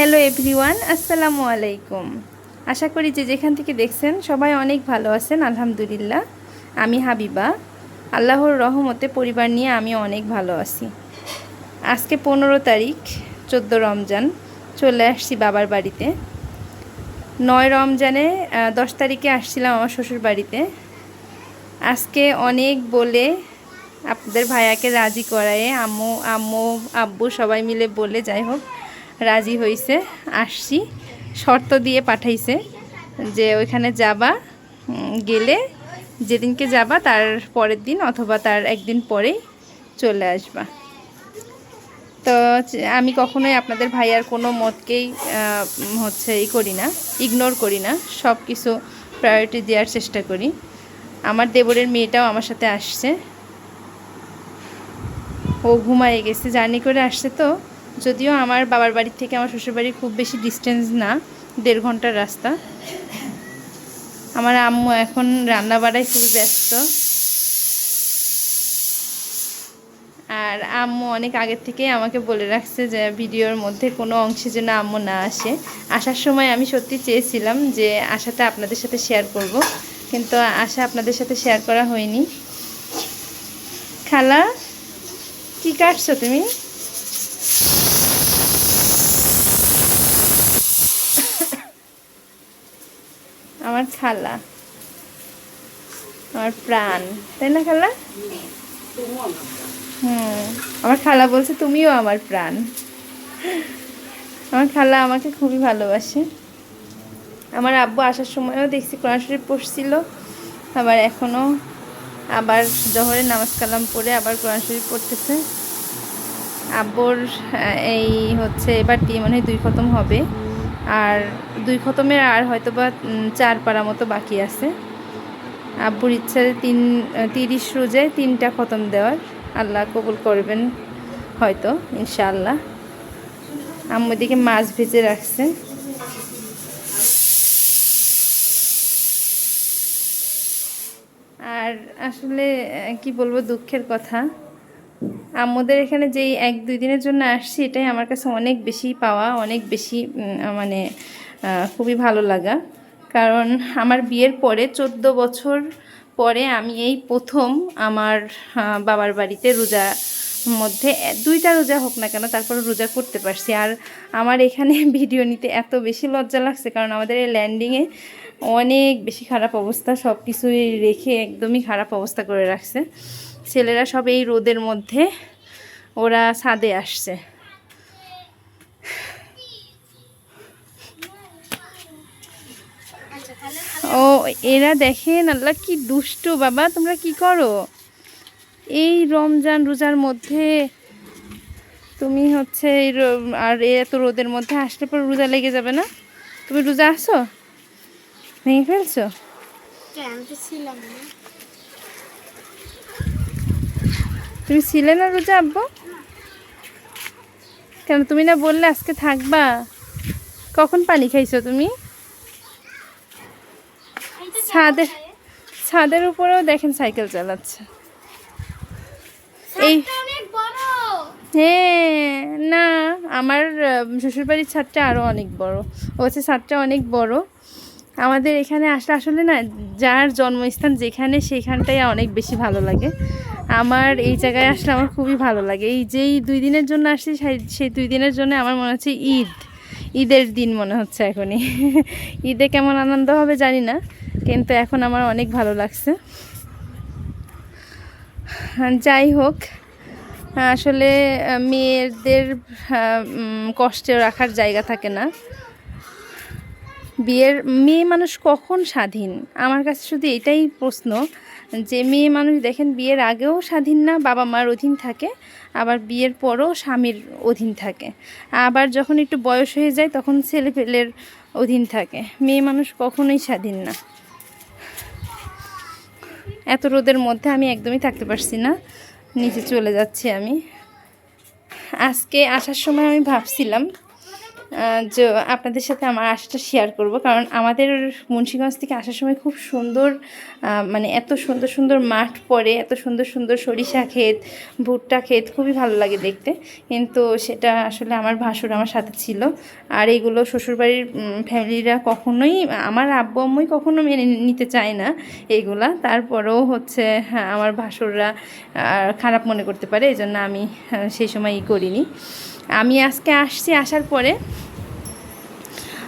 Hello everyone, আসসালামু আলাইকুম। আশা করি যে যেখান থেকে দেখছেন সবাই অনেক ভালো আছেন, আলহামদুলিল্লাহ। আমি হাবিবা, আল্লাহর রহমতে পরিবার নিয়ে আমি অনেক ভালো আছি। আজকে পনেরো তারিখ, চোদ্দ রমজান, চলে আসছি বাবার বাড়িতে। নয় রমজানে দশ তারিখে আসছিলাম আমার শ্বশুর বাড়িতে। আজকে অনেক বলে আপনাদের ভাইয়াকে রাজি করায়ে, আম্মু আম্মু, আব্বু সবাই মিলে বলে যাই হোক রাজি হয়েছে আসছি। শর্ত দিয়ে পাঠাইছে যে ওইখানে যাবা গেলে যেদিনকে যাবা তার পরের দিন অথবা তার একদিন পরেই চলে আসবা। তো আমি কখনোই আপনাদের ভাইয়ার কোনো মতকেই হচ্ছে ই করি না, ইগনোর করি না সব কিছু প্রায়োরিটি দেওয়ার চেষ্টা করি। আমার দেবরের মেয়েটাও আমার সাথে আসছে। ও ঘুমায় গেছে, জার্নি করে আসছে তো। যদিও আমার বাবার বাড়ি থেকে আমার শ্বশুরবাড়ি খুব বেশি ডিস্টেন্স না, দেড় ঘণ্টার রাস্তা। আমার আম্মু এখন রান্না বাড়ায় খুবই ব্যস্ত। আর আম্মু অনেক আগের থেকেই আমাকে বলে রাখছে যে ভিডিওর মধ্যে কোনো অংশে যেন আম্মু না আসে। আসার সময় আমি সত্যি চেয়েছিলাম যে আশাটা আপনাদের সাথে শেয়ার করব, কিন্তু আশা আপনাদের সাথে শেয়ার করা হয়নি। খালা, কি কাটছো তুমি? আমার খালা, আমার প্রাণ, তাই না খালা? হুম, আমার খালা বলছে তুমিও আমার প্রাণ। আমার খালা আমাকে খুবই ভালোবাসে। আমার আব্বু আসার সময়ও দেখছি কোরআন শরীফ পড়ছিল, আবার এখনও আবার জহরের নামাজ কালাম পড়ে আবার কোরআন শরীফ পড়তেছে। আব্বুর এই হচ্ছে এবার দিয়ে মানে দুই খতম হবে। আর দুই খতমের আর হয়তো বা চার পারা মতো বাকি আছে। আব্বুর ইচ্ছা তিন তিরিশ রোজায় তিনটা খতম দেওয়ার। আল্লাহ কবুল করবেন হয়তো, ইনশাআল্লাহ। আম্মু মাছ ভেজে রাখছে। আর আসলে কি বলব, দুঃখের কথা। আমাদের এখানে যেই এক, দুই দিনের জন্য আসছি, এটাই আমার কাছে অনেক বেশি পাওয়া, অনেক বেশি মানে খুবই ভালো লাগা। কারণ আমার বিয়ের পরে, চোদ্দ বছর পরে আমি এই প্রথম আমার বাবার বাড়িতে রোজা মধ্যে দুইটা রোজা হোক না কেন, তারপরে রোজা করতে পারছি। আর আমার এখানে ভিডিও নিতে এত বেশি লজ্জা লাগছে, কারণ আমাদের এই ল্যান্ডিংয়ে অনেক বেশি খারাপ অবস্থা সব কিছুই রেখে একদমই খারাপ অবস্থা করে রাখছে। ছেলেরা সব এই রোদের মধ্যে ওরা ছাদে আসছে। ও, এরা দেখেন আল্লাহ কি দুষ্টু বাবা, তোমরা কি করো? এই রমজান রোজার মধ্যে তুমি হচ্ছে এই আর এত রোদের মধ্যে আসলে পর রোজা লেগে যাবে না? তুমি রোজা আসো ভেঙে ফেলছো আমি তো ছিলাম না তুমি ছিলে না রোজা আব্বু? কেন তুমি না বললে আজকে থাকবা? কখন পানি খাইছো তুমি? ছাদের ছাদের উপরেও দেখেন সাইকেল চালাচ্ছে। এই হ্যাঁ না আমার শ্বশুরবাড়ির ছাদটা আরও অনেক বড়। ও হচ্ছে ছাদটা অনেক বড়। আমাদের এখানে আসলে আসলে না যার জন্মস্থান যেখানে সেখানটাই অনেক বেশি ভালো লাগে। আমার এই জায়গায় আসলে আমার খুবই ভালো লাগে। এই যেই দুই দিনের জন্য আসছি, সেই- দুই দিনের জন্য আমার মনে হচ্ছে ঈদ। ঈদের দিন মনে হচ্ছে এখনই। ঈদে কেমন আনন্দ হবে জানি না, কিন্তু এখন আমার অনেক ভালো লাগছে। যাই হোক, আসলে মেয়েদের কষ্টে রাখার জায়গা থাকে না। বিয়ের, মেয়ে মানুষ কখন স্বাধীন? আমার কাছে শুধু এটাই প্রশ্ন। যে মেয়ে মানুষ দেখেন বিয়ের আগেও স্বাধীন না, বাবা মার অধীন থাকে, আবার বিয়ের পরও স্বামীর অধীন থাকে। আবার যখন একটু বয়স হয়ে যায় তখন ছেলে পেলের অধীন থাকে। মেয়ে মানুষ কখনোই স্বাধীন না। এত রোদের মধ্যে আমি একদমই থাকতে পারছি না, নিচে চলে যাচ্ছি আমি। আজকে আসার সময় আমি ভাবছিলাম যে আপনাদের সাথে আমার আশাটা শেয়ার করব। কারণ আমাদের মুন্সিগঞ্জ থেকে আসার সময় খুব সুন্দর মানে এত সুন্দর সুন্দর মাঠ পড়ে এত সুন্দর সুন্দর সরিষা ক্ষেত ভুট্টা ক্ষেত খুবই ভালো লাগে দেখতে। কিন্তু সেটা আসলে আমার ভাসুর আমার সাথে ছিল। আর এইগুলো শ্বশুরবাড়ির ফ্যামিলিরা কখনোই আমার আব্বু আম্মুই কখনো মেনে নিতে চায় না এইগুলা তারপরেও হচ্ছে হ্যাঁ, আমার ভাসুররা খারাপ মনে করতে পারে। এই জন্য আমি সেই সময় ই করিনি। আমি আজকে আসছি আসার পরে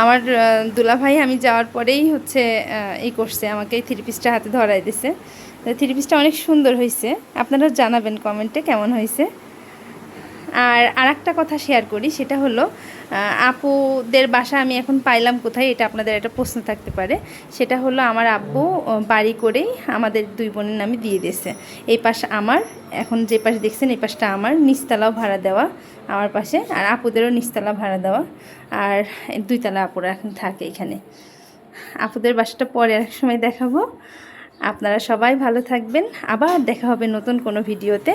আমার দুলা দুলাভাই, আমি যাওয়ার পরেই হচ্ছে ই করছে আমাকে এই থ্রি পিসটা হাতে ধরাই দিছে। থ্রি পিসটা অনেক সুন্দর হয়েছে আপনারা জানাবেন কমেন্টে কেমন হয়েছে আর আরেকটা কথা শেয়ার করি, সেটা হলো আপুদের বাসা আমি এখন পাইলাম কোথায়, এটা আপনাদের একটা প্রশ্ন থাকতে পারে। সেটা হলো আমার আব্বু বাড়ি করেই আমাদের দুই বোনের নামে দিয়ে দিয়েছে। এই পাশ আমার, এখন যে পাশ দেখছেন, এই পাশটা আমার, নিচতলাও ভাড়া দেওয়া আমার পাশে, আর আপুদেরও নিচতলা ভাড়া দেওয়া, আর দুইতলা আপুরা এখন থাকে এখানে। আপুদের বাসাটা পরে এক সময় দেখাবো। আপনারা সবাই ভালো থাকবেন, আবার দেখা হবে নতুন কোনো ভিডিওতে।